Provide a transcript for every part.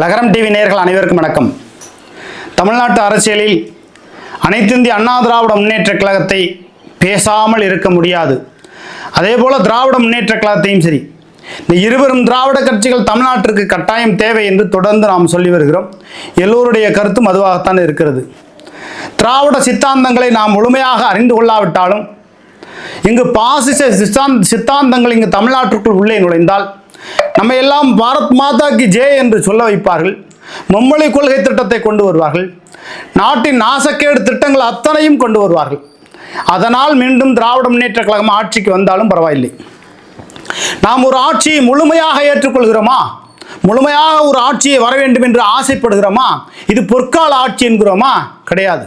லகரம் டிவி நேர்கள் அனைவருக்கும் வணக்கம். தமிழ்நாட்டு அரசியலில் அனைத்திந்திய அண்ணா திராவிட முன்னேற்ற கழகத்தை பேசாமல் இருக்க முடியாது. அதே போல திராவிட முன்னேற்ற கழகத்தையும் சரி இந்த இருவரும் திராவிட கட்சிகள் தமிழ்நாட்டிற்கு கட்டாயம் தேவை என்று தொடர்ந்து நாம் சொல்லி வருகிறோம். எல்லோருடைய கருத்தும் அதுவாகத்தான் இருக்கிறது. திராவிட சித்தாந்தங்களை நாம் முழுமையாக அறிந்து கொள்ளாவிட்டாலும் இங்கு பாசிச சித்தாந்த சித்தாந்தங்கள் இங்கு தமிழ்நாட்டிற்குள் உள்ளே நுழைந்தால் நம்ம எல்லாம் பாரத் மாதா கி என்று சொல்ல வைப்பார்கள். மும்மொழி கொள்கை திட்டத்தை கொண்டு வருவார்கள். நாட்டின் நாசக்கேடு திட்டங்கள் அத்தனையும் கொண்டு வருவார்கள். அதனால் மீண்டும் திராவிட முன்னேற்ற கழகம் ஆட்சிக்கு வந்தாலும் பரவாயில்லை. நாம் ஒரு ஆட்சியை முழுமையாக ஏற்றுக்கொள்கிறோமா? முழுமையாக ஒரு ஆட்சியை வர வேண்டும் என்று ஆசைப்படுகிறோமா? இது பொற்கால ஆட்சி என்கிறோமா? கிடையாது.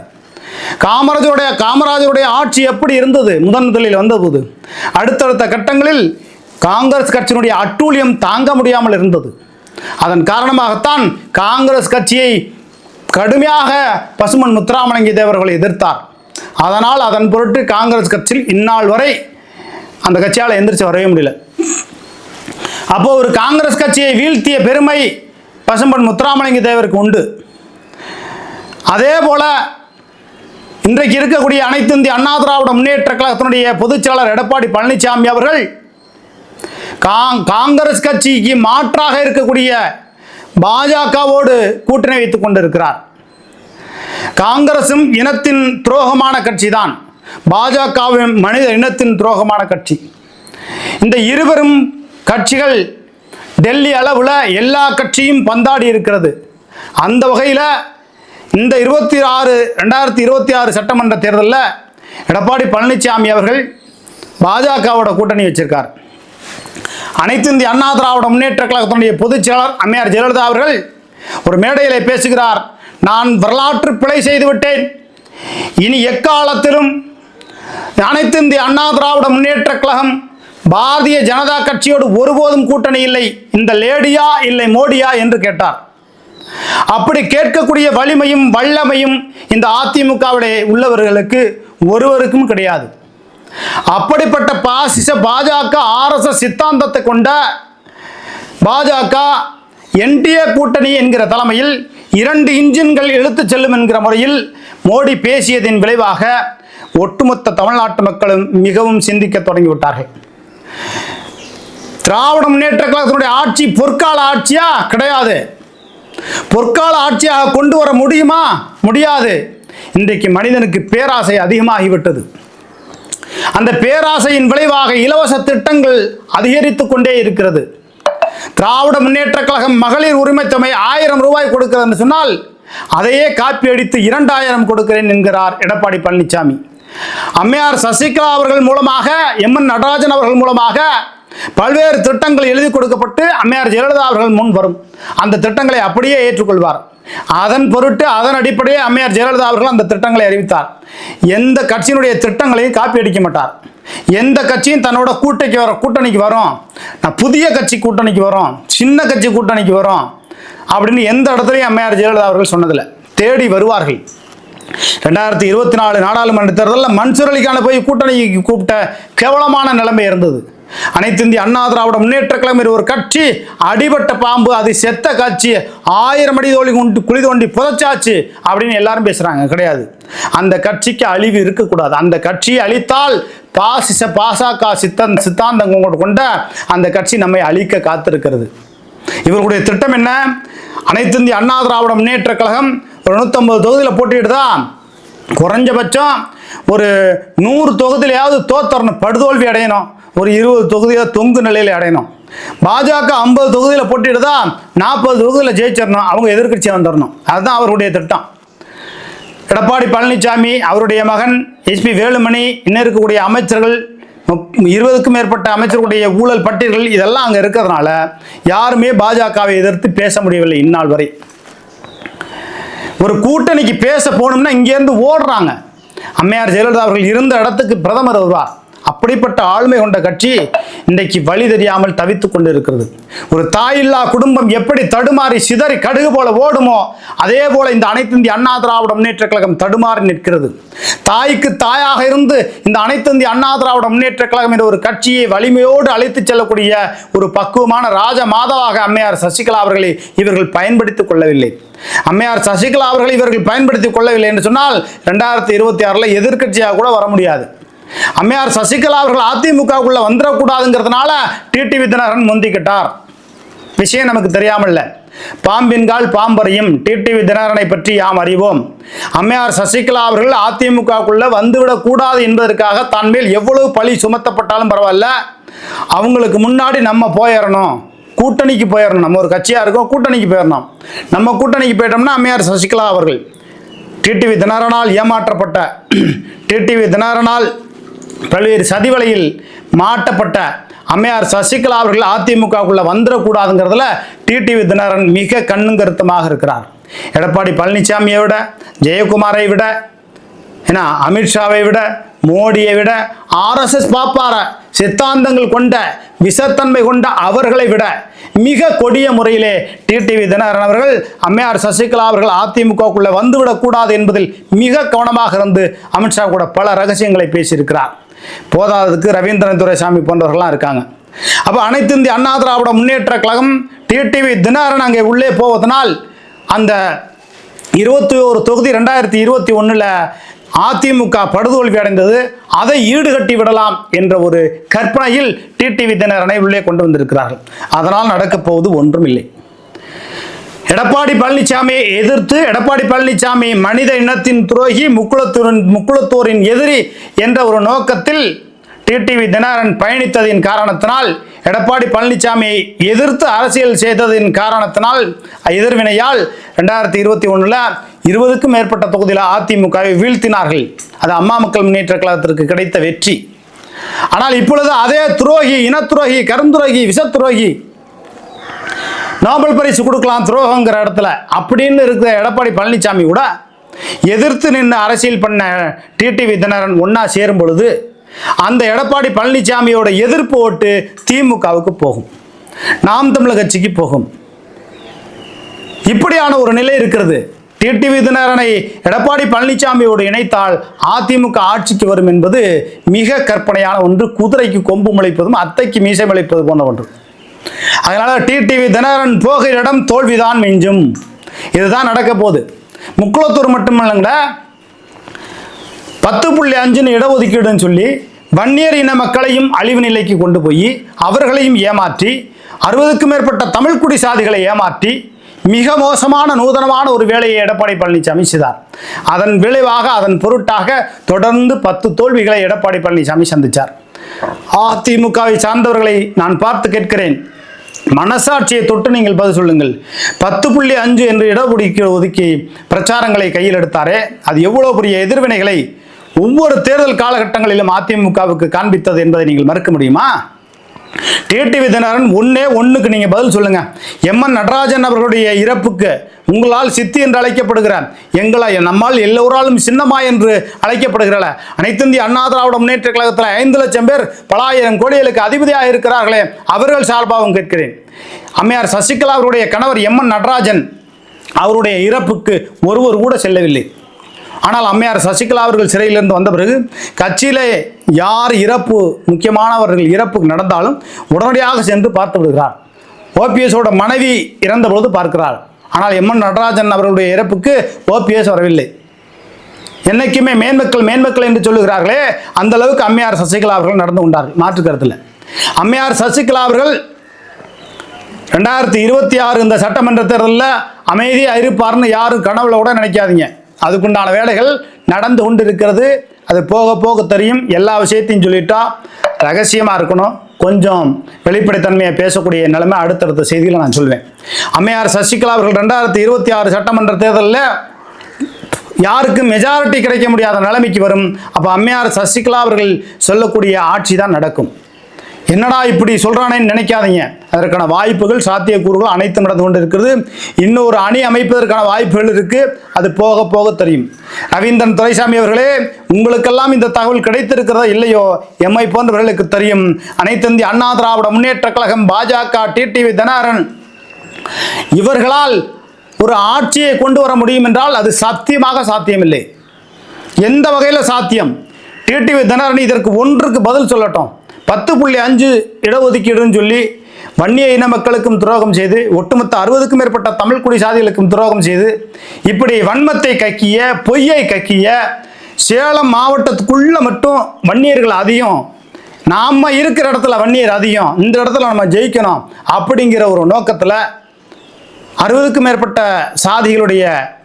காமராஜருடைய காமராஜருடைய ஆட்சி எப்படி இருந்தது? முதன் முதலில் வந்தபோது. அடுத்தடுத்த கட்டங்களில் காங்கிரஸ் கட்சியினுடைய அட்டூழியம் தாங்க முடியாமல் இருந்தது. அதன் காரணமாகத்தான் காங்கிரஸ் கட்சியை கடுமையாக பசுமன் முத்துராமலிங்க தேவர்கள் எதிர்த்தார். அதனால் அதன் பொருட்டு காங்கிரஸ் கட்சியில் இந்நாள் வரை அந்த கட்சியால் எந்திரிச்சு வரவே முடியல. அப்போ ஒரு காங்கிரஸ் கட்சியை வீழ்த்திய பெருமை பசும்பன் முத்துராமலிங்க தேவருக்கு உண்டு. அதே போல இன்றைக்கு இருக்கக்கூடிய அனைத்து இந்திய அண்ணா திராவிட முன்னேற்ற கழகத்தினுடைய பொதுச்செயலாளர் எடப்பாடி பழனிசாமி அவர்கள் காங்கிரஸ் கட்சிக்கு மாற்றாக இருக்கக்கூடிய பாஜகவோடு கூட்டணி வைத்துக் கொண்டிருக்கிறார். காங்கிரசும் இனத்தின் துரோகமான கட்சி தான் பாஜகவும் மனித இனத்தின் துரோகமான கட்சி. இந்த இருவரும் கட்சிகள் டெல்லி அளவில் எல்லா கட்சியும் பந்தாடி இருக்கிறது. அந்த வகையில் இந்த இருபத்தி ஆறு ரெண்டாயிரத்தி இருபத்தி ஆறு சட்டமன்ற தேர்தலில் எடப்பாடி பழனிசாமி அவர்கள் பாஜகவோட கூட்டணி வச்சிருக்கார். அனைத்து இந்திய அண்ணா திராவிட முன்னேற்ற கழகத்தினுடைய பொதுச் செயலாளர் அம்மையார் ஜெயலலிதா அவர்கள் ஒரு மேடையில் பேசுகிறார். நான் வரலாற்று பிழை செய்துவிட்டேன். இனி எக்காலத்திலும் அனைத்து இந்திய அண்ணா திராவிட முன்னேற்ற கழகம் பாரதிய ஜனதா கட்சியோடு ஒருபோதும் கூட்டணி இல்லை. இந்த லேடியா இல்லை மோடியா? என்று கேட்டார். அப்படி கேட்கக்கூடிய வலிமையும் வல்லமையும் இந்த அதிமுகவுடைய உள்ளவர்களுக்கு ஒருவருக்கும் கிடையாது. அப்படிப்பட்ட பாசிச பாஜக ஆர்எஸ்எஸ் சித்தாந்தத்தை கொண்ட பாஜக என்டிஏ கூட்டணி என்கிற தலைமையில் இரண்டு இன்ஜின்கள் இழுத்து செல்லும் என்கிற முறையில் மோடி பேசியதின் விளைவாக ஒட்டுமொத்த தமிழ்நாட்டு மக்களும் மிகவும் சிந்திக்க தொடங்கிவிட்டார்கள். திராவிட முன்னேற்ற கழகத்தினுடைய ஆட்சி பொற்கால ஆட்சியா? கிடையாது. பொற்கால ஆட்சியாக கொண்டு வர முடியுமா? முடியாது. இன்றைக்கு மனிதனுக்கு பேராசை அதிகமாகிவிட்டது. அந்த பேராசையின் விளைவாக இலவச திட்டங்கள் அதிகரித்து கொண்டே இருக்கிறது. திராவிட முன்னேற்ற கழகம் மகளிர் உரிமை தொகை ஆயிரம் ரூபாய் கொடுக்கிறதுன்னு சொன்னால் அதையே காப்பி அடித்து இரண்டாயிரம் கொடுக்கிறேன் என்கிறார் எடப்பாடி பழனிசாமி அம்மையார் சசிகலா அவர்கள் மூலமாக எம் என் நடராஜன் அவர்கள் மூலமாக பல்வேறு திட்டங்கள் எழுதி கொடுக்கப்பட்டு அம்மையார் ஜெயலலிதா அவர்கள் முன் வரும். அந்த திட்டங்களை அப்படியே ஏற்றுக்கொள்வார். அதன் பொருட்டு அதன் அடிப்படையே அம்மையார் ஜெயலலிதா அவர்கள் அந்த திட்டங்களை அறிவித்தார். எந்த கட்சியினுடைய திட்டங்களையும் காப்பி அடிக்க மாட்டார். எந்த கட்சியும் தன்னோட கூட்டணிக்கு வர கூட்டணிக்கு வரும். நான் புதிய கட்சி கூட்டணிக்கு வரும். சின்ன கட்சி கூட்டணிக்கு வரும். அப்படின்னு எந்த இடத்துலையும் அம்மையார் ஜெயலலிதா அவர்கள் சொன்னதில்லை. தேடி வருவார்கள். ரெண்டாயிரத்தி இருபத்தி நாலு நாடாளுமன்ற தேர்தலில் மன்சூர் அலிகானை போய் கூட்டணிக்கு கூப்பிட்ட கேவலமான நிலைமை இருந்தது. அனைத்து இந்திய அண்ணா திராவிட முன்னேற்ற கழகம் ஒரு கட்சி அடிபட்ட பாம்பு அது செத்த காட்சி ஆயிரம் அடி தோழி கொண்டு குழி தோண்டி புதைச்சாச்சு அப்படின்னு எல்லாரும் பேசுறாங்க. கிடையாது. அந்த கட்சிக்கு அழிவு இருக்கக்கூடாது. அந்த கட்சியை அழித்தால் பாசிச பாசக சித்தன் சித்தாந்தங்கள் கொண்ட அந்த கட்சி நம்மை அழிக்க காத்திருக்கிறது. இவர்களுடைய திட்டம் என்ன? அனைத்து இந்திய அண்ணா திராவிட முன்னேற்ற கழகம் ஒரு நூற்றம்பது தொகுதியில் போட்டியிடுதா? குறைஞ்சபட்சம் ஒரு நூறு தொகுதியிலையாவது தோத்தரணும் படுதோல்வி அடையணும். ஒரு இருபது தொகுதியில் தொங்கு நிலையில் அடையணும். பாஜக ஐம்பது தொகுதியில் போட்டிடுதா நாற்பது தொகுதியில் ஜெயிச்சிடணும் அவங்க எதிர்க்கட்சி வந்துடணும். அதுதான் அவருடைய திட்டம். எடப்பாடி பழனிசாமி அவருடைய மகன் எஸ்பி வேலுமணி இன்னும் இருக்கக்கூடிய அமைச்சர்கள் இருபதுக்கும் மேற்பட்ட அமைச்சர்களுடைய ஊழல் பட்டியல்கள் இதெல்லாம் அங்கே இருக்கிறதுனால யாருமே பாஜகவை எதிர்த்து பேச முடியவில்லை இந்நாள் வரை. ஒரு கூட்டணிக்கு பேச போகணும்னா இங்கேருந்து ஓடுறாங்க. அம்மையார் ஜெயலலிதா அவர்கள் இருந்த இடத்துக்கு பிரதமர் வருவார். அப்படிப்பட்ட ஆளுமை கொண்ட கட்சி இன்றைக்கு வழி தெரியாமல் தவித்து கொண்டு இருக்கிறது ஒரு தாயில்லா குடும்பம் எப்படி தடுமாறி சிதறி கடுகு போல ஓடுமோ அதே போல இந்த அனைத்து இந்திய அண்ணா திராவிட முன்னேற்ற கழகம் தடுமாறி நிற்கிறது. தாய்க்கு தாயாக இருந்து இந்த அனைத்து இந்திய அண்ணா திராவிட முன்னேற்ற கழகம் என்ற ஒரு கட்சியை வலிமையோடு அழைத்துச் செல்லக்கூடிய ஒரு பக்குவமான ராஜ மாதவாக அம்மையார் சசிகலா அவர்களை இவர்கள் பயன்படுத்திக் கொள்ளவில்லை. அம்மையார் சசிகலா அவர்களை இவர்கள் பயன்படுத்திக் கொள்ளவில்லை என்று சொன்னால் ரெண்டாயிரத்தி இருபத்தி ஆறில் எதிர்க்கட்சியாக கூட வர முடியாது. அம்மையார் சசிகலா அவர்கள் அதிமுகவுக்குள்ள வந்துடக்கூடாதுங்கிறதுனால டிடிவி தினகரன் முந்திக்கிட்டார். விஷயம் நமக்கு தெரியாமல் பாம்பின் பாம்பின்கால் பாம்பரையும் டிடிவி தினகரனை பற்றி யாம் அறிவோம். அம்மையார் சசிகலா அவர்கள் அதிமுகவுக்குள்ள வந்துவிடக்கூடாது என்பதற்காக தன் மேல் எவ்வளவு பழி சுமத்தப்பட்டாலும் பரவாயில்ல. அவங்களுக்கு முன்னாடி நம்ம போயிடணும் கூட்டணிக்கு போயிடணும் நம்ம ஒரு கட்சியாக இருக்கோம் கூட்டணிக்கு போயிடணும் நம்ம கூட்டணிக்கு போயிட்டோம்னா அம்மையார் சசிகலா அவர்கள் டிடிவி தினகரனால் ஏமாற்றப்பட்ட. டிடிவி தினகரனால் பல்வேறு சதிவலையில் மாட்டப்பட்ட அம்மையார் சசிகலா அவர்கள் அதிமுகவுக்குள்ளே வந்துடக்கூடாதுங்கிறதுல டிடிவி தினகரன் மிக கண்ணும் கருத்துமாக இருக்கிறார். எடப்பாடி பழனிசாமியை விட ஜெயக்குமாரை விட ஏன்னா அமித்ஷாவை விட மோடியை விட ஆர்எஸ்எஸ் பாப்பார சித்தாந்தங்கள் கொண்ட விஷத்தன்மை கொண்ட அவர்களை விட மிக கொடிய முறையிலே டிடிவி தினகரன் அவர்கள் அம்மையார் சசிகலா அவர்கள் அதிமுகவுக்குள்ளே வந்துவிடக்கூடாது என்பதில் மிக கவனமாக இருந்து அமித்ஷா கூட பல ரகசியங்களை பேசியிருக்கிறார். போதாததுக்கு ரவீந்திரன் துரைசாமி போன்றவர்கள்லாம் இருக்காங்க. அப்போ அனைத்து இந்திய அண்ணா திராவிட முன்னேற்ற கழகம் டிடிவி தினகரன் அங்கே உள்ளே போவதனால் அந்த இருபத்தி ஒரு தொகுதி ரெண்டாயிரத்தி இருபத்தி ஒன்றில் அதிமுக படுதோல்வி அடைந்தது. அதை ஈடுகட்டி விடலாம் என்ற ஒரு கற்பனையில் டிடிவி தினகரனை உள்ளே கொண்டு வந்திருக்கிறார்கள். அதனால் நடக்கப்போவது ஒன்றும் இல்லை எடப்பாடி பழனிசாமியை எதிர்த்து எடப்பாடி பழனிசாமி மனித இனத்தின் துரோகி முக்குளத்தூரின் முக்குளத்தூரின் எதிரி என்ற ஒரு நோக்கத்தில் டிடிவி தினகரன் பயணித்ததின் காரணத்தினால் எடப்பாடி பழனிசாமியை எதிர்த்து அரசியல் செய்ததின் காரணத்தினால் எதிர்வினையால் ரெண்டாயிரத்தி இருபத்தி ஒன்றில் இருபதுக்கும் மேற்பட்ட தொகுதியில் அதிமுகவை வீழ்த்தினார்கள். அது அம்மா மக்கள் முன்னேற்ற கழகத்திற்கு கிடைத்த வெற்றி. ஆனால் இப்பொழுது அதே துரோகி இனத்துரோகி கருந்துரோகி விஷத்துரோகி நோபல் பரிசு கொடுக்கலாம் துரோகங்கிற இடத்துல. அப்படின்னு இருக்கிற எடப்பாடி பழனிசாமி கூட எதிர்த்து நின்று அரசியல் பண்ண டிடிவி தினகரன் ஒன்றா சேரும் பொழுது அந்த எடப்பாடி பழனிசாமியோட எதிர்ப்பு ஓட்டு திமுகவுக்கு போகும். நாம் தமிழர் கட்சிக்கு போகும். இப்படியான ஒரு நிலை இருக்கிறது. டிடிவி தினரனை எடப்பாடி பழனிசாமியோடு இணைத்தால் அதிமுக ஆட்சிக்கு வரும் என்பது மிக கற்பனையான ஒன்று. குதிரைக்கு கொம்பு முளைப்பதும் அத்தைக்கு மீசை முளைப்பது போன்ற ஒன்று. அதனால் டிடிவி தினகரன் போகிற இடம் தோல்விதான் மிஞ்சும். இதுதான் நடக்க போகுது. முக்குளத்தூர் மட்டுமல்லங்க பத்து புள்ளி அஞ்சுன்னு இடஒதுக்கீடுன்னு சொல்லி வன்னியர் இன மக்களையும் அழிவு நிலைக்கு கொண்டு போய் அவர்களையும் ஏமாற்றி அறுபதுக்கும் மேற்பட்ட தமிழ்குடி சாதிகளை ஏமாற்றி மிக மோசமான நூதனமான ஒரு வேலையை எடப்பாடி பழனிசாமி செய்தார். அதன் விளைவாக அதன் பொருட்டாக தொடர்ந்து பத்து தோல்விகளை எடப்பாடி பழனிசாமி சந்தித்தார் அதிமுகவை சார்ந்தவர்களை நான் பார்த்து கேட்கிறேன். மனசாட்சியை தொட்டு நீங்கள் பதில் சொல்லுங்கள். பத்து புள்ளி அஞ்சு என்று இடஒதுக்கீடு ஒதுக்கி பிரச்சாரங்களை கையில் எடுத்தாரே அது எவ்வளோ பெரிய எதிர்வினைகளை ஒவ்வொரு தேர்தல் காலகட்டங்களிலும் அதிமுகவுக்கு காண்பித்தது என்பதை நீங்கள் மறுக்க முடியுமா? டிடிவி தினகரன் ஒன்னே ஒன்றுக்கு நீங்கள் பதில் சொல்லுங்க. எம்என் நடராஜன் அவர்களுடைய இறப்புக்கு உங்களால் சித்தி என்று அழைக்கப்படுகிறார். எங்களா நம்மால் எல்லோராலும் சின்னமா என்று அழைக்கப்படுகிறாள். அனைத்து இந்திய அண்ணா திராவிட முன்னேற்ற கழகத்தில் ஐந்து லட்சம் பேர் பல ஆயிரம் கோடிகளுக்கு அதிபதியாக இருக்கிறார்களே அவர்கள் சார்பாகவும் கேட்கிறேன். அம்மையார் சசிகலா அவருடைய கணவர் எம்என் நடராஜன் அவருடைய இறப்புக்கு ஒருவர் கூட செல்லவில்லை. ஆனால் அம்மையார் சசிகலா அவர்கள் சிறையிலிருந்து வந்த பிறகு கட்சியிலே யார் இறப்பு முக்கியமானவர்கள் இறப்பு நடந்தாலும் உடனடியாக சென்று பார்த்து விடுகிறார். ஓபிஎஸோட மனைவி இறந்தபொழுது பார்க்கிறார். ஆனால் எம்என் நடராஜன் அவர்களுடைய இறப்புக்கு ஓபிஎஸ் வரவில்லை. என்னைக்குமே மேன்மக்கள் மேன்மக்கள் என்று சொல்லுகிறார்களே அந்த அளவுக்கு அம்மையார் சசிகலா அவர்கள் நடந்து கொண்டார்கள் மாற்று கருத்தில். அம்மையார் சசிகலா அவர்கள் ரெண்டாயிரத்தி இருபத்தி ஆறு இந்த சட்டமன்ற தேர்தலில் அமைதியாக இருப்பார்னு யாரும் கனவுல கூட நினைக்காதீங்க. அதுக்குண்டான வேலைகள் நடந்து கொண்டு இருக்கிறது அது போக போக தெரியும். எல்லா விஷயத்தையும் சொல்லிட்டா ரகசியமாக இருக்கணும். கொஞ்சம் வெளிப்படைத்தன்மையை பேசக்கூடிய நிலைமை அடுத்தடுத்த செய்திகளை நான் சொல்வேன். அம்மையார் சசிகலா அவர்கள் ரெண்டாயிரத்தி இருபத்தி ஆறு சட்டமன்ற தேர்தலில் யாருக்கு மெஜாரிட்டி கிடைக்க முடியாத நிலைமைக்கு வரும். அப்போ அம்மையார் சசிகலா அவர்கள் சொல்லக்கூடிய ஆட்சி தான் நடக்கும். என்னடா இப்படி சொல்கிறானேன்னு நினைக்காதீங்க. அதற்கான வாய்ப்புகள் சாத்தியக்கூறுகள் அனைத்தும் நடந்து கொண்டு இருக்கிறது இன்னொரு அணி அமைப்பதற்கான வாய்ப்புகள் இருக்குது அது போக போக தெரியும். ரவீந்திரன் துரைசாமி அவர்களே உங்களுக்கெல்லாம் இந்த தகவல் கிடைத்திருக்கிறதா இல்லையோ? எம்ஐ போன்றவர்களுக்கு தெரியும். அனைத்து இந்திய அண்ணா திராவிட முன்னேற்ற கழகம் பாஜக டிடிவி தினகரன். இவர்களால் ஒரு ஆட்சியை கொண்டு வர முடியும் என்றால் அது சத்தியமாக சாத்தியமில்லை. எந்த வகையில் சாத்தியம்? டிடிவி தினகரன் இதற்கு ஒன்றுக்கு பதில் சொல்லட்டும். பத்து புள்ளி அஞ்சு இடஒதுக்கீடுன்னு சொல்லி வன்னிய இன மக்களுக்கும் துரோகம் செய்து ஒட்டுமொத்த அறுபதுக்கும் மேற்பட்ட தமிழ் குடி சாதிகளுக்கும் துரோகம் செய்து இப்படி வன்மத்தை கக்கிய பொய்யை கக்கிய சேலம் மாவட்டத்துக்குள்ள மட்டும் வன்னியர்கள் அதிகம். நாம் இருக்கிற இடத்துல வன்னியர் அதிகம். இந்த இடத்துல நம்ம ஜெயிக்கணும் அப்படிங்கிற ஒரு நோக்கத்தில் அறுபதுக்கும் மேற்பட்ட சாதிகளுடைய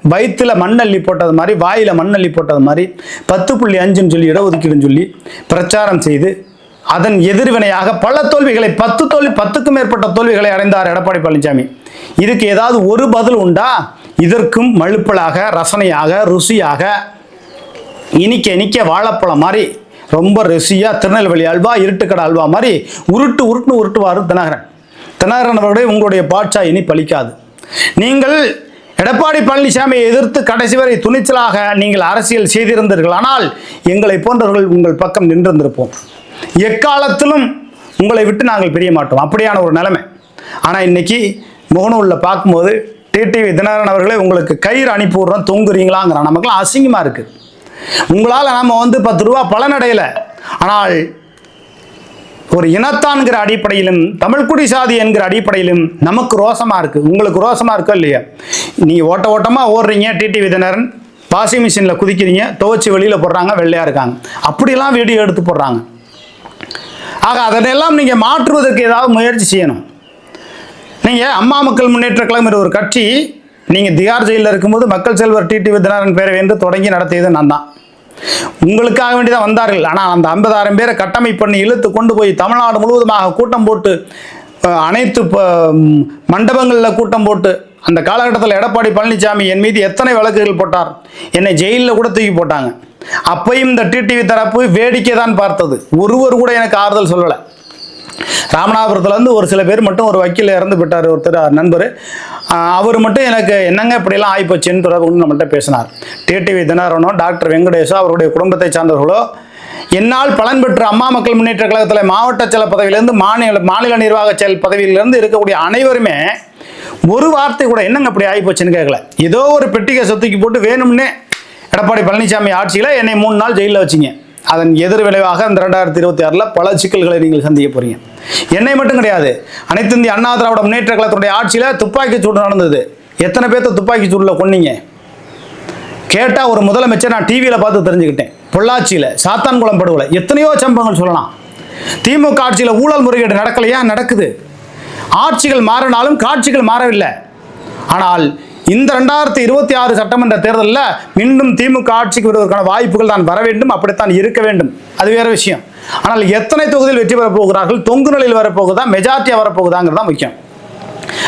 வயிற்றுல மண்ணள்ளி போட்டது மாதிரி வாயில் மண்ணள்ளி போட்டது மாதிரி பத்து புள்ளி அஞ்சுன்னு சொல்லி இடஒதுக்கீடுன்னு சொல்லி பிரச்சாரம் செய்து அதன் எதிர்வினையாக பல தோல்விகளை பத்து தோல்வி பத்துக்கும் மேற்பட்ட தோல்விகளை அடைந்தார் எடப்பாடி பழனிசாமி இதுக்கு ஏதாவது ஒரு பதில் உண்டா? இதற்கும் மழுப்பலாக ரசனையாக ருசியாக இனிக்க இனிக்க வாழைப்பழம் மாதிரி ரொம்ப ருசியாக திருநெல்வேலி அல்வா இருட்டுக்கடை அல்வா மாதிரி உருட்டு உருட்டுன்னு உருட்டுவார் தினகரன். தினகரன் அவருடைய உங்களுடைய பாட்சா இனி பலிக்காது. நீங்கள் எடப்பாடி பழனிசாமியை எதிர்த்து கடைசி வரை துணிச்சலாக நீங்கள் அரசியல் செய்திருந்தீர்கள். ஆனால் எங்களை போன்றவர்கள் உங்கள் பக்கம் நின்றிருந்திருப்போம். எக்காலத்திலும் உங்களை விட்டு நாங்கள் பிரிய மாட்டோம். அப்படியான ஒரு நிலைமை. ஆனால் இன்னைக்கு முகநூலில் பார்க்கும்போது டிடிவி தினகரன் அவர்களே உங்களுக்கு கயிறு அனுப்பி விட்றோம் தொங்குறீங்களாங்கிறான். நமக்குலாம் அசிங்கமாக இருக்குது உங்களால் நம்ம வந்து பத்து ரூபா பலனடையலை ஆனால் ஒரு இனத்தான்கிற அடிப்படையிலும் தமிழ்குடி சாதி என்கிற அடிப்படையிலும் நமக்கு ரோசமாக இருக்குது உங்களுக்கு ரோசமாக இருக்கோ இல்லையா? நீங்கள் ஓட்ட ஓட்டமாக ஓடுறீங்க டிடி விதனரன் வாஷிங் மிஷினில் குதிக்கிறீங்க துவச்சி வெளியில் போடுறாங்க வெள்ளையாக இருக்காங்க. அப்படிலாம் வீடியோ எடுத்து போடுறாங்க. ஆக அதனெல்லாம் நீங்கள் மாற்றுவதற்கு ஏதாவது முயற்சி செய்யணும். நீங்கள் அம்மா மக்கள் முன்னேற்ற கழகம் ஒரு கட்சி நீங்கள் திகார் ஜெயிலில் இருக்கும்போது மக்கள் செல்வர் டிடி வித்யநாதன் பேரை என்று தொடங்கி நடத்தியது நான் தான் உங்களுக்காக வேண்டி தான் வந்தார்கள். ஆனால் அந்த ஐம்பதாயிரம் பேரை கட்டமைப்பு பண்ணி இழுத்து கொண்டு போய் தமிழ்நாடு முழுவதுமாக கூட்டம் போட்டு அனைத்து ப- மண்டபங்களில் கூட்டம் போட்டு அந்த காலகட்டத்தில் எடப்பாடி பழனிசாமி என் மீது எத்தனை வழக்குகள் போட்டார். என்னை ஜெயிலில் கூட தூக்கி போட்டாங்க. அப்பையும் இந்த டிடிவி தரப்பு வேடிக்கை தான் பார்த்தது. ஒருவர் கூட எனக்கு ஆறுதல் சொல்லலை. ராமநாதபுரத்துலேருந்து ஒரு சில பேர் மட்டும் ஒரு வக்கீல் இறந்து விட்டார் ஒருத்தர் நண்பர். அவர் மட்டும் எனக்கு என்னங்க இப்படிலாம் ஆகிப்போச்சுன்னு தொடர்பு நம்மள்கிட்ட பேசினார். டிடிவி தினகரனோ டாக்டர் வெங்கடேஷோ அவருடைய குடும்பத்தை சார்ந்தவர்களோ என்னால் பலன் பெற்ற அம்மா மக்கள் முன்னேற்ற கழகத்தில் மாவட்ட செயல் பதவியிலேருந்து மாநில மாநில நிர்வாக செயல் பதவியிலிருந்து இருக்கக்கூடிய அனைவருமே ஒரு வார்த்தை கூட என்னங்க இப்படி ஆகிப்போச்சுன்னு கேட்கல. ஏதோ ஒரு பெட்டிகை சொத்துக்கு போட்டு வேணும்னே எடப்பாடி பழனிசாமி ஆட்சியில் என்னை மூணு நாள் ஜெயிலில் வச்சிங்க. அதன் எதிர் விளைவாக இந்த ரெண்டாயிரத்தி இருபத்தி ஆறில் பல சிக்கல்களை நீங்கள் சந்திக்க போறீங்க. என்னை மட்டும் கிடையாது அனைத்து இந்திய அண்ணா திராவிட முன்னேற்ற கழகத்துடைய ஆட்சியில் துப்பாக்கி சூடு நடந்தது. எத்தனை பேர்த்த துப்பாக்கி சூடில் கொன்னீங்க? கேட்டால் ஒரு முதலமைச்சர் நான் டிவியில் பார்த்து தெரிஞ்சுக்கிட்டேன். பொள்ளாச்சியில் சாத்தான்குளம் படுகொலை எத்தனையோ சம்பவங்கள் சொல்லலாம். திமுக ஆட்சியில் ஊழல் முறைகேடு நடக்கலையா? நடக்குது. ஆட்சிகள் மாறினாலும் காட்சிகள் மாறவில்லை. ஆனால் இந்த ரெண்டாயிரத்தி இருபத்தி ஆறு சட்டமன்ற தேர்தலில் மீண்டும் திமுக ஆட்சிக்கு வருவதற்கான வாய்ப்புகள் தான் வர வேண்டும் அப்படித்தான் இருக்க வேண்டும். அது வேற விஷயம். ஆனால் எத்தனை தொகுதியில் வெற்றி பெறப் போகிறார்கள் தொங்கு நிலையில் வரப்போகுதா மெஜாரிட்டியாக வரப்போகுதாங்கிறது தான் முக்கியம்.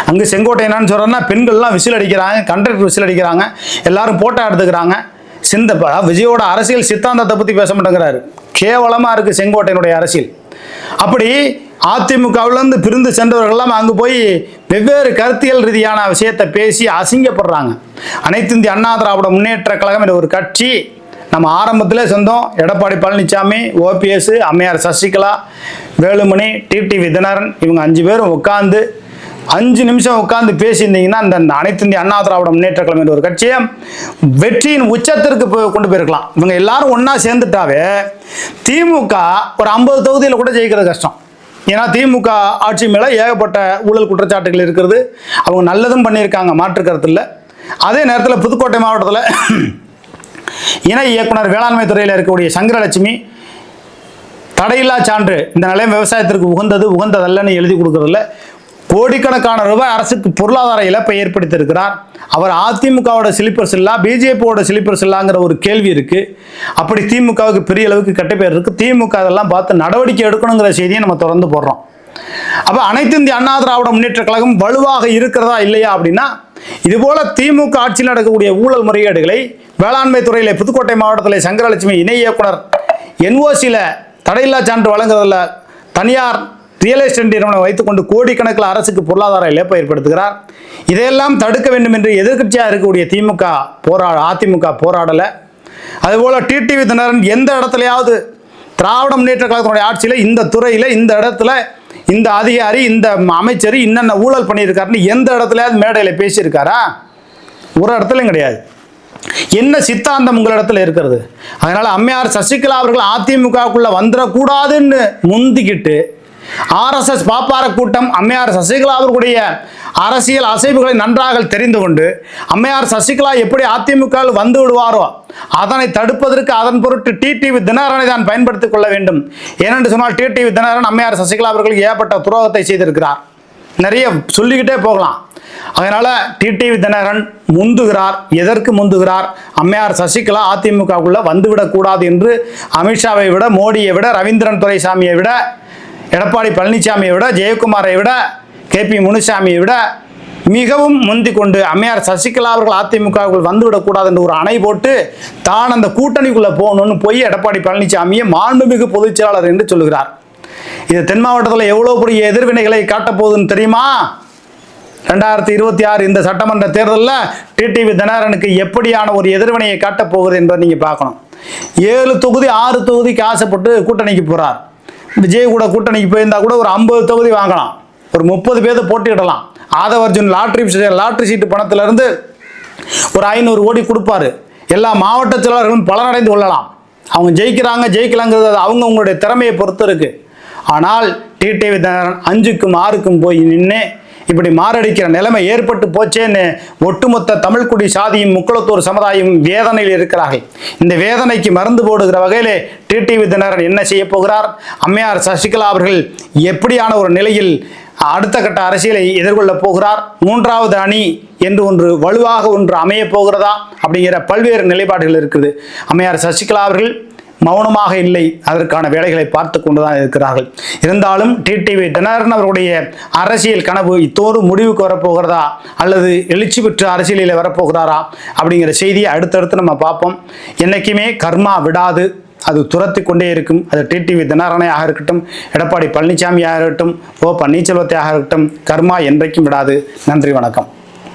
அங்கே செங்கோட்டை என்னன்னு சொல்கிறேன்னா பெண்கள்லாம் விசில் அடிக்கிறாங்க கண்டக்டர் விசில் அடிக்கிறாங்க எல்லாரும் போட்டோ எடுத்துக்கிறாங்க. சிந்த விஜயோட அரசியல் சித்தாந்தத்தை பற்றி பேச மாட்டேங்கிறாரு. கேவலமாக இருக்குது செங்கோட்டையினுடைய அரசியல். அப்படி அதிமுகவிலேருந்து பிரிந்து சென்றவர்கள்லாம் அங்கே போய் வெவ்வேறு கருத்தியல் ரீதியான விஷயத்தை பேசி அசிங்கப்படுறாங்க. அனைத்து இந்திய அண்ணா திராவிட முன்னேற்ற கழகம் என்ற ஒரு கட்சி நம்ம ஆரம்பத்திலே சொந்தம். எடப்பாடி பழனிசாமி ஓபிஎஸ் அம்மையார் சசிகலா வேலுமணி டிடிவி தினகரன் இவங்க அஞ்சு பேரும் உட்காந்து அஞ்சு நிமிஷம் உட்காந்து பேசியிருந்தீங்கன்னா அந்த அனைத்து இந்திய அண்ணா திராவிட முன்னேற்ற கழகம் என்ற ஒரு கட்சியை வெற்றியின் உச்சத்திற்கு போய் கொண்டு போயிருக்கலாம். இவங்க எல்லாரும் ஒன்றா சேர்ந்துட்டாவே திமுக ஒரு ஐம்பது தொகுதியில் கூட ஜெயிக்கிறது கஷ்டம். ஏன்னா திமுக ஆட்சி மேலே ஏகப்பட்ட ஊழல் குற்றச்சாட்டுகள் இருக்கிறது. அவங்க நல்லதும் பண்ணியிருக்காங்க மாற்று கருத்தில் இல்லை அதே நேரத்தில் புதுக்கோட்டை மாவட்டத்தில் இணை இயக்குனர் வேளாண்மை துறையில் இருக்கக்கூடிய சங்கரலட்சுமி தடையில்லா சான்று இந்த நிலையம் விவசாயத்திற்கு உகந்தது உகந்ததல்லன்னு எழுதி கொடுக்கறதில்ல. கோடிக்கணக்கான ரூபாய் அரசுக்கு பொருளாதார இழப்பை ஏற்படுத்தியிருக்கிறார். அவர் அதிமுகவோட சிலிப்பர்ஸ் இல்லா பிஜேபியோட சிலிப்பர்ஸ் இல்லாங்கிற ஒரு கேள்வி இருக்கு. அப்படி திமுகவுக்கு பெரிய அளவுக்கு கெட்ட பேர் இருக்கு. திமுக அதெல்லாம் பார்த்து நடவடிக்கை எடுக்கணுங்கிற செய்தியை நம்ம தொடர்ந்து போடுறோம். அப்ப அனைத்து இந்திய அண்ணா திராவிட முன்னேற்ற கழகம் வலுவாக இருக்கிறதா இல்லையா அப்படின்னா இதுபோல திமுக ஆட்சியில் நடக்கக்கூடிய ஊழல் முறைகேடுகளை வேளாண்மை துறையில புதுக்கோட்டை மாவட்டத்தில் சங்கரலட்சுமி இணை இயக்குனர் என்ஓசியில் தடையில்லா சான்று வழங்குறதுல தனியார் ரியல் எஸ்டேட் நிறுவனம் வைத்துக்கொண்டு கோடிக்கணக்கில் அரசுக்கு பொருளாதார இழப்பை ஏற்படுத்துகிறார். இதையெல்லாம் தடுக்க வேண்டும் என்று எதிர்க்கட்சியாக இருக்கக்கூடிய திமுக போராட அதிமுக போராடலை. அதுபோல் டிடிவி தினரன் எந்த இடத்துலையாவது திராவிட முன்னேற்ற கழகத்தினுடைய ஆட்சியில் இந்த துறையில் இந்த இடத்துல இந்த அதிகாரி இந்த அமைச்சர் என்னென்ன ஊழல் பண்ணியிருக்காருன்னு எந்த இடத்துலையாவது மேடையில் பேசியிருக்காரா? ஒரு இடத்துலையும் கிடையாது. என்ன சித்தாந்தம் உங்களிடத்தில் இருக்கிறது? அதனால் அம்மையார் சசிகலா அவர்கள் அதிமுகவுக்குள்ளே வந்துடக்கூடாதுன்னு முந்திக்கிட்டு ஆர்எஸ்எஸ் பாப்பார கூட்டம் அம்மையார் சசிகலா அவர்களுடைய அரசியல் அசைவுகளை நன்றாக தெரிந்து கொண்டு அம்மையார் சசிகலா எப்படி அதிமுகவில் வந்து விடுவாரோ அதனை தடுப்பதற்கு அதன் பொருட்டு டிடிவி தினகரனை தான் பயன்படுத்திக் கொள்ள வேண்டும். ஏனென்று சொன்னால் டிடிவி தினகரன் அம்மையார் சசிகலா அவர்களுக்கு ஏற்பட்ட துரோகத்தை செய்திருக்கிறார். நிறைய சொல்லிக்கிட்டே போகலாம். அதனால டிடிவி தினகரன் முந்துகிறார் எதற்கு முந்துகிறார்? அம்மையார் சசிகலா அதிமுகவுக்குள்ள வந்துவிடக்கூடாது என்று அமித்ஷாவை விட மோடியை விட ரவீந்திரன் துரைசாமியை விட எடப்பாடி பழனிசாமியை விட ஜெயக்குமாரை விட கே பி முனுசாமியை விட மிகவும் முந்தி கொண்டு அம்மையார் சசிகலா அவர்கள் அதிமுகவுக்குள் வந்துவிடக்கூடாது என்று ஒரு அணை போட்டு தான் அந்த கூட்டணிக்குள்ளே போகணும்னு போய் எடப்பாடி பழனிசாமியை மாண்புமிகு பொதுச் செயலாளர் என்று சொல்லுகிறார். இது தென் மாவட்டத்தில் எவ்வளோ பெரிய எதிர்வினைகளை காட்டப்போகுதுன்னு தெரியுமா? ரெண்டாயிரத்தி இருபத்தி ஆறு இந்த சட்டமன்ற தேர்தலில் டிடிவி தினகரனுக்கு எப்படியான ஒரு எதிர்வினையை காட்டப் போகுது என்பதை நீங்கள் பார்க்கணும். ஏழு தொகுதி ஆறு தொகுதிக்கு ஆசைப்பட்டு கூட்டணிக்கு போகிறார் விஜய் கூட கூட்டணிக்கு போயிருந்தா கூட ஒரு ஐம்பது தொகுதி வாங்கலாம். ஒரு முப்பது பேர்த்த போட்டியிடலாம். ஆதவர்ஜுன் லாட்ரி லாட்ரி சீட்டு பணத்திலிருந்து ஒரு ஐநூறு கோடி கொடுப்பாரு. எல்லா மாவட்ட செயலாளர்களும் பலனடைந்து கொள்ளலாம். அவங்க ஜெயிக்கிறாங்க ஜெயிக்கலாங்கிறது அது அவங்க உங்களுடைய திறமையை பொறுத்து இருக்கு. ஆனால் டிடிவி தினகரன் அஞ்சுக்கும் ஆறுக்கும் போய் நின்று இப்படி மாரடிக்கிற நிலைமை ஏற்பட்டு போச்சேன்னு ஒட்டுமொத்த தமிழ்குடி சாதியும் முக்குளத்தூர் சமுதாயம் வேதனையில் இருக்கிறார்கள். இந்த வேதனைக்கு மருந்து போடுகிற வகையிலே டிடிவி தினகரன் என்ன செய்ய போகிறார்? அம்மையார் சசிகலா அவர்கள் எப்படியான ஒரு நிலையில் அடுத்த கட்ட அரசியலை எதிர்கொள்ளப் போகிறார்? மூன்றாவது அணி என்று ஒன்று வலுவாக ஒன்று அமையப் போகிறதா? அப்படிங்கிற பல்வேறு நிலைப்பாடுகள் இருக்குது. அம்மையார் சசிகலா அவர்கள் மௌனமாக இல்லை. அதற்கான வேலைகளை பார்த்து கொண்டுதான் இருக்கிறார்கள். இருந்தாலும் டிடிவி தினகரன் அவருடைய அரசியல் கனவு இத்தோடு முடிவுக்கு வரப்போகிறதா? அல்லது எழுச்சி பெற்று அரசியலில் வரப்போகிறாரா? அப்படிங்கிற செய்தியை அடுத்தடுத்து நம்ம பார்ப்போம். என்றைக்குமே கர்மா விடாது. அது துரத்தி கொண்டே இருக்கும். அது டிடிவி தினகரனையாக இருக்கட்டும் எடப்பாடி பழனிசாமியாக இருக்கட்டும் ஓ பன்னீர்செல்வத்தையாக இருக்கட்டும் கர்மா என்றைக்கும் விடாது. நன்றி வணக்கம்.